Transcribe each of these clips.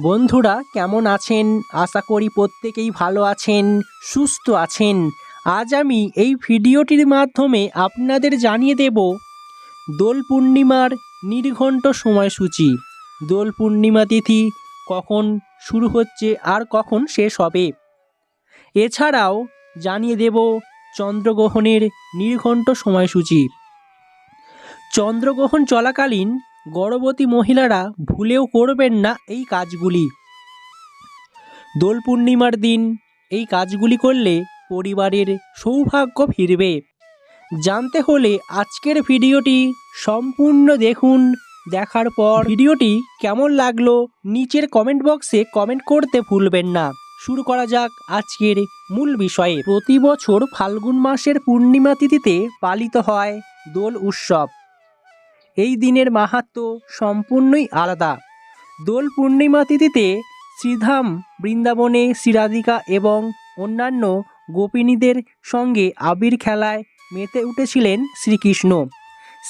বন্ধুরা, কেমন আছেন? আশা করি প্রত্যেকেই ভালো আছেন, সুস্থ আছেন। আজ আমি এই ভিডিওটির মাধ্যমে আপনাদের জানিয়ে দেব দোল পূর্ণিমার নির্ঘণ্ট সময়সূচি। দোল পূর্ণিমা তিথি কখন শুরু হচ্ছে আর কখন শেষ হবে? এছাড়াও জানিয়ে দেব চন্দ্রগ্রহণের নির্ঘণ্ট সময়সূচি। চন্দ্রগ্রহণ চলাকালীন গর্ভবতী মহিলারা ভুলেও করবেন না এই কাজগুলি। দোল পূর্ণিমার দিন এই কাজগুলি করলে পরিবারের সৌভাগ্য ফিরবে। জানতে হলে আজকের ভিডিওটি সম্পূর্ণ দেখুন, দেখার পর ভিডিওটি কেমন লাগল নিচের কমেন্ট বক্সে কমেন্ট করতে ভুলবেন না। শুরু করা যাক আজকের মূল বিষয়ে। প্রতি বছর ফাল্গুন মাসের পূর্ণিমা তিথিতে পালিত হয় দোল উৎসব। এই দিনের মাহাত্ম সম্পূর্ণই আলাদা। দোল পূর্ণিমা তিথিতে শ্রীধাম, বৃন্দাবনে শ্রীরাধিকা এবং অন্যান্য গোপিনীদের সঙ্গে আবির খেলায় মেতে উঠেছিলেন শ্রীকৃষ্ণ।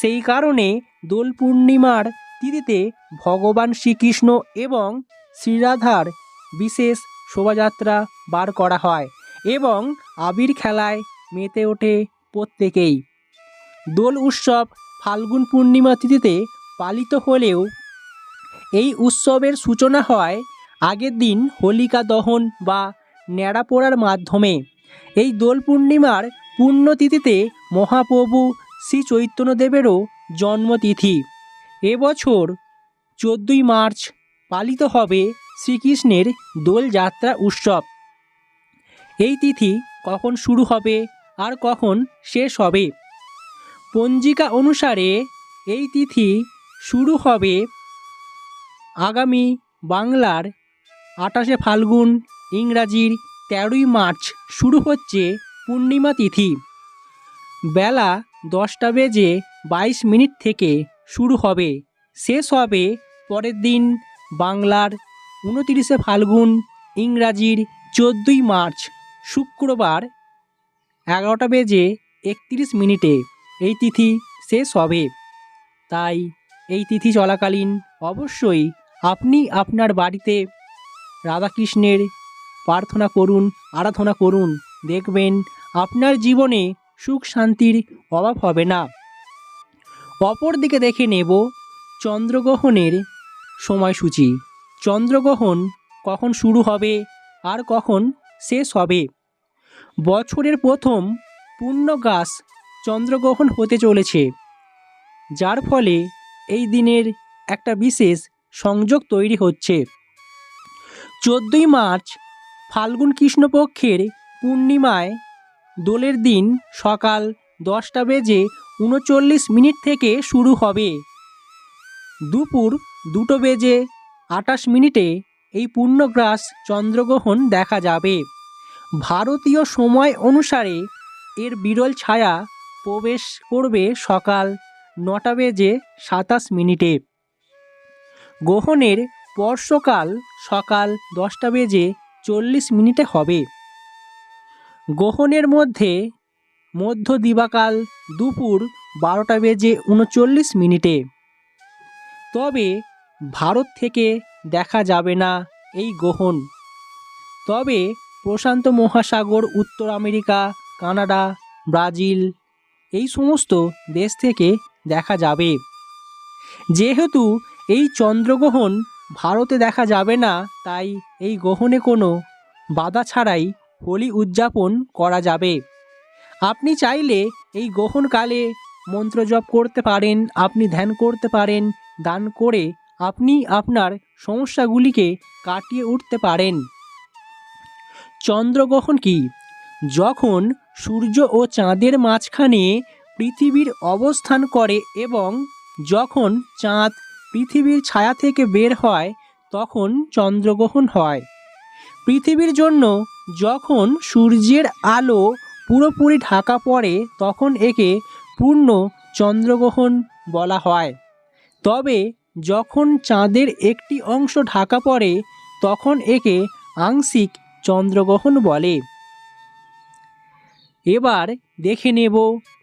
সেই কারণে দোল পূর্ণিমার তিথিতে ভগবান শ্রীকৃষ্ণ এবং শ্রীরাধার বিশেষ শোভাযাত্রা বার করা হয় এবং আবির খেলায় মেতে ওঠে প্রত্যেকেই। দোল উৎসব ফাল্গুন পূর্ণিমা তিথিতে পালিত হলেও এই উৎসবের সূচনা হয় আগের দিন হোলিকা দহন বা ন্যাড়া পোড়ার মাধ্যমে। এই দোল পূর্ণিমার পুণ্যতিথিতে মহাপ্রভু শ্রী চৈতন্যদেবেরও জন্মতিথি। এবছর চোদ্দোই মার্চ পালিত হবে শ্রীকৃষ্ণের দোলযাত্রা উৎসব। এই তিথি কখন শুরু হবে আর কখন শেষ হবে? পঞ্জিকা অনুসারে এই তিথি শুরু হবে আগামী বাংলার আঠাশে ফাল্গুন, ইংরাজির তেরোই মার্চ। শুরু হচ্ছে পূর্ণিমা তিথি। বেলা দশটা বেজে বাইশ মিনিট থেকে শুরু হবে। শেষ হবে পরের দিন বাংলার উনতিরিশে ফাল্গুন, ইংরাজির চোদ্দোই মার্চ। শুক্রবার এগারোটা বেজে একত্রিশ মিনিটে। এই তিথি শেষ হবে তাই এই তিথি চলাকালীন অবশ্যই আপনি আপনার বাড়িতে রাধাকৃষ্ণের প্রার্থনা করুন, আরাধনা করুন। দেখবেন আপনার জীবনে সুখ শান্তির অভাব হবে না। অপর দিকে দেখে নেব চন্দ্রগ্রহণের সময়সূচি। চন্দ্রগ্রহণ কখন শুরু হবে আর কখন শেষ হবে? বছরের প্রথম পূর্ণগ্রাস চন্দ্রগ্রহণ হতে চলেছে, যার ফলে এই দিনের একটা বিশেষ সংযোগ তৈরি হচ্ছে। চোদ্দোই মার্চ, ফাল্গুন কৃষ্ণপক্ষের পূর্ণিমায় দোলের দিন সকাল দশটা বেজে উনচল্লিশ মিনিট থেকে শুরু হবে। দুপুর দুটো বেজে আটাশ মিনিটে এই পূর্ণগ্রাস চন্দ্রগ্রহণ দেখা যাবে। ভারতীয় সময় অনুসারে এর বিরল ছায়া প্রবেশ করবে সকাল নটা বেজে সাতাশ মিনিটে। গ্রহণের স্পর্শকাল সকাল দশটা বেজে চল্লিশ মিনিটে হবে। গ্রহণের মধ্যে মধ্য দিবাকাল দুপুর বারোটা বেজে উনচল্লিশ মিনিটে। তবে ভারত থেকে দেখা যাবে না এই গ্রহণ। তবে প্রশান্ত মহাসাগর, উত্তর আমেরিকা, কানাডা, ব্রাজিল এই সমস্ত দেশ থেকে দেখা যাবে। যেহেতু এই চন্দ্রগ্রহণ ভারতে দেখা যাবে না, তাই এই গ্রহণে কোনো বাধা ছাড়াই হোলি উদযাপন করা যাবে। আপনি চাইলে এই গ্রহণকালে মন্ত্র জপ করতে পারেন, আপনি ধ্যান করতে পারেন, দান করে আপনি আপনার সমস্যাগুলিকে কাটিয়ে উঠতে পারেন। চন্দ্রগ্রহণ কি? যখন সূর্য ও চাঁদের মাঝখানে পৃথিবীর অবস্থান করে এবং যখন চাঁদ পৃথিবীর ছায়া থেকে বের হয়, তখন চন্দ্রগ্রহণ হয়। পৃথিবীর জন্য যখন সূর্যের আলো পুরোপুরি ঢাকা পড়ে, তখন একে পূর্ণ চন্দ্রগ্রহণ বলা হয়। তবে যখন চাঁদের একটি অংশ ঢাকা পড়ে, তখন একে আংশিক চন্দ্রগ্রহণ বলে। এবার দেখে নেব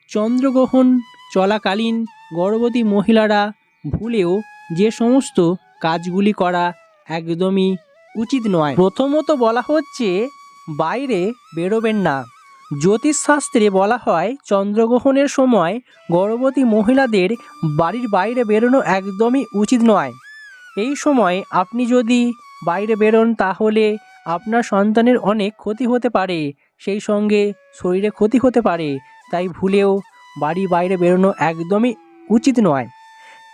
চন্দ্রগ্রহণ চলাকালীন গর্ভবতী মহিলারা ভুলেও যে সমস্ত কাজগুলি করা একদমই উচিত নয়। প্রথমত বলা হচ্ছে, বাইরে বেরোবেন না। জ্যোতিষশাস্ত্রে বলা হয়, চন্দ্রগ্রহণের সময় গর্ভবতী মহিলাদের বাড়ির বাইরে বেরোনো একদমই উচিত নয়। এই সময় আপনি যদি বাইরে বেরোন, তাহলে আপনার সন্তানের অনেক ক্ষতি হতে পারে। সেই সঙ্গে শরীরে ক্ষতি হতে পারে, তাই ভুলেও বাড়ি বাইরে বেরোনো একদমই উচিত নয়।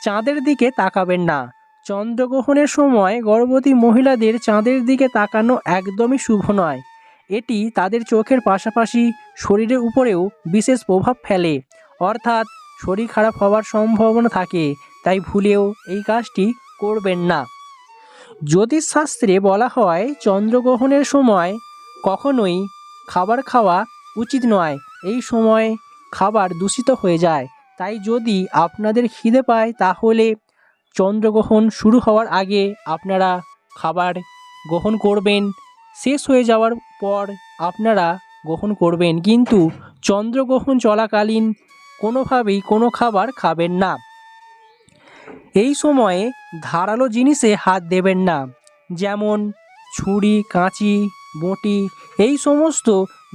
চাঁদের দিকে তাকাবেন না। চন্দ্রগ্রহণের সময় গর্ভবতী মহিলাদের চাঁদের দিকে তাকানো একদমই শুভ নয়। এটি তাদের চোখের পাশাপাশি শরীরের উপরেও বিশেষ প্রভাব ফেলে। অর্থাৎ শরীর খারাপ হওয়ার সম্ভাবনা থাকে, তাই ভুলেও এই কাজটি করবেন না। জ্যোতিষশাস্ত্রে বলা হয়, চন্দ্রগ্রহণের সময় কখনোই খাবার খাওয়া উচিত নয়। এই সময় খাবার দূষিত হয়ে যায়। তাই যদি আপনাদের খিদে পায়, তাহলে চন্দ্রগ্রহণ শুরু হওয়ার আগে আপনারা খাবার গ্রহণ করবেন। শেষ হয়ে যাওয়ার পর আপনারা গ্রহণ করবেন। কিন্তু চন্দ্রগ্রহণ চলাকালীন কোনোভাবেই কোনো খাবার খাবেন না। এই সময়ে ধারালো জিনিসে হাত দেবেন না। যেমন ছুরি, কাঁচি বঁটি, এই সমস্ত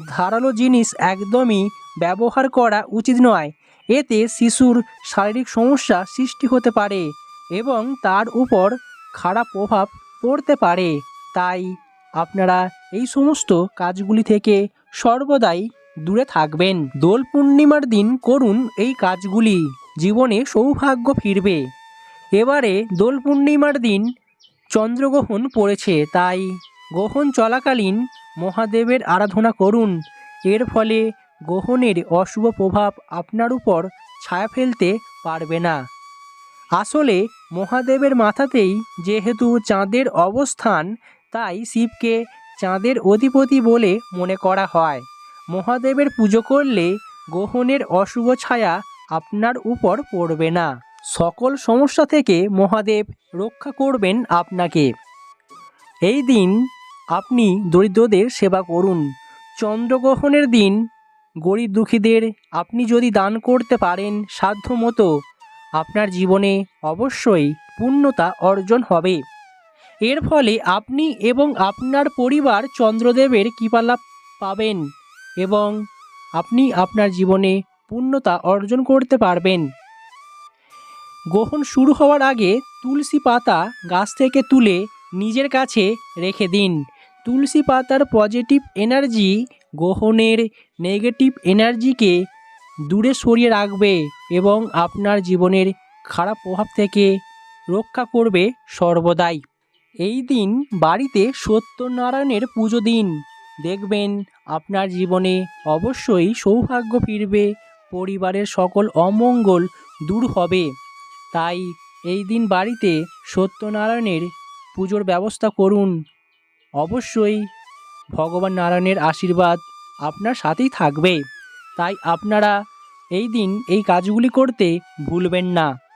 ধারালো জিনিস একদমই ব্যবহার করা উচিত নয়। এতে শিশুর শারীরিক সমস্যা সৃষ্টি হতে পারে এবং তার উপর খারাপ প্রভাব পড়তে পারে। তাই আপনারা এই সমস্ত কাজগুলি থেকে সর্বদাই দূরে থাকবেন। দোল পূর্ণিমার দিন করুন এই কাজগুলি, জীবনে সৌভাগ্য ফিরবে। এবারে দোল পূর্ণিমার দিন চন্দ্রগ্রহণ পড়েছে, তাই গ্রহণ চলাকালীন মহাদেবের আরাধনা করুন। এর ফলে গ্রহণের অশুভ প্রভাব আপনার উপর ছায়া ফেলতে পারবে না। আসলে মহাদেবের মাথাতেই যেহেতু চাঁদের অবস্থান, তাই শিবকে চাঁদের অধিপতি বলে মনে করা হয়। মহাদেবের পুজো করলে গ্রহণের অশুভ ছায়া আপনার উপর পড়বে না। সকল সমস্যা থেকে মহাদেব রক্ষা করবেন আপনাকে। এই দিন আপনি দরিদ্রদের সেবা করুন। চন্দ্রগ্রহণের দিন গরিব দুঃখীদের আপনি যদি দান করতে পারেন সাধ্যমতো, আপনার জীবনে অবশ্যই পূর্ণতা অর্জন হবে। এর ফলে আপনি এবং আপনার পরিবার চন্দ্রদেবের কৃপালাভ পাবেন এবং আপনি আপনার জীবনে পূর্ণতা অর্জন করতে পারবেন। গ্রহণ শুরু হওয়ার আগে তুলসী পাতা গাছ থেকে তুলে নিজের কাছে রেখে দিন। তুলসী পাতার পজিটিভ এনার্জি গ্রহণের নেগেটিভ এনার্জিকে দূরে সরিয়ে রাখবে এবং আপনার জীবনের খারাপ প্রভাব থেকে রক্ষা করবে সর্বদাই। এই দিন বাড়িতে সত্যনারায়ণের পুজো দিন। দেখবেন আপনার জীবনে অবশ্যই সৌভাগ্য ফিরবে, পরিবারের সকল অমঙ্গল দূর হবে। তাই এই দিন বাড়িতে সত্যনারায়ণের পুজোর ব্যবস্থা করুন। অবশ্যই। ভগবান নারায়ণের আশীর্বাদ আপনার সাথেই থাকবে। তাই আপনারা এই দিন এই কাজগুলি করতে ভুলবেন না।